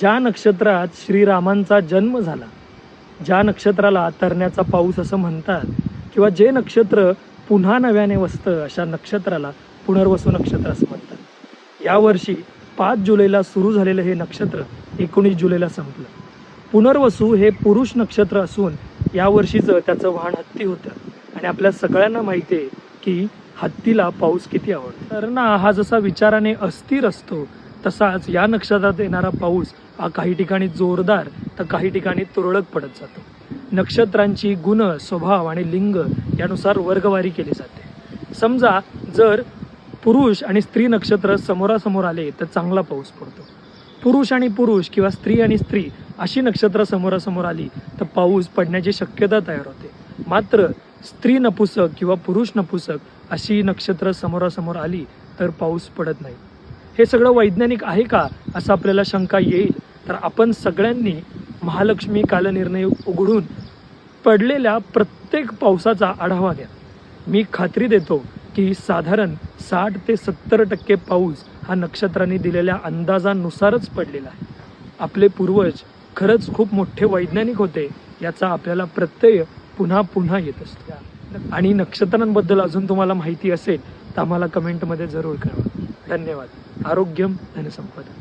ज्या नक्षत्रात श्रीरामांचा जन्म झाला ज्या नक्षत्राला तरण्याचा पाऊस असं म्हणतात किंवा जे नक्षत्र पुन्हा नव्याने वसतं अशा नक्षत्राला पुनर्वसू नक्षत्र असं म्हणतात. यावर्षी पाच जुलैला सुरू झालेलं हे नक्षत्र एकोणीस जुलैला संपलं. पुनर्वसू हे पुरुष नक्षत्र असून यावर्षीचं त्याचं वाहन हत्ती होतं. आणि आपल्या सगळ्यांना माहिती आहे की हत्तीला पाऊस किती आवडतो. तर ना हा जसा विचाराने अस्थिर असतो तसाच या नक्षत्रात येणारा पाऊस हा काही ठिकाणी जोरदार तर काही ठिकाणी तुरळक पडत जातो. नक्षत्रांची गुण स्वभाव आणि लिंग यानुसार वर्गवारी केली जाते. समजा जर पुरुष आणि स्त्री नक्षत्र समोरासमोर आले तर चांगला पाऊस पडतो. पुरुष आणि पुरुष किंवा स्त्री आणि स्त्री अशी नक्षत्र समोरासमोर आली तर पाऊस पडण्याची शक्यता तयार होते. मात्र स्त्री नपुसक किंवा पुरुष नपुसक अशी नक्षत्र समोरासमोर आली तर पाऊस पडत नाही. हे सगळं वैज्ञानिक आहे का असं आपल्याला शंका येईल. तर आपण सगळ्यांनी महालक्ष्मी कालनिर्णय उघडून पडलेल्या प्रत्येक पावसाचा आढावा घ्या. मी खात्री देतो की साधारण साठ ते सत्तर टक्के पाऊस हा नक्षत्रांनी दिलेल्या अंदाजानुसारच पडलेला आहे. आपले पूर्वज खरंच खूप मोठे वैज्ञानिक होते याचा आपल्याला प्रत्यय पुन्हा पुन्हा येत असतो. आणि नक्षत्रांबद्दल अजून तुम्हाला माहिती असेल तर आम्हाला कमेंटमध्ये जरूर कळवा. धन्यवाद आरोग्यम धनसंपदा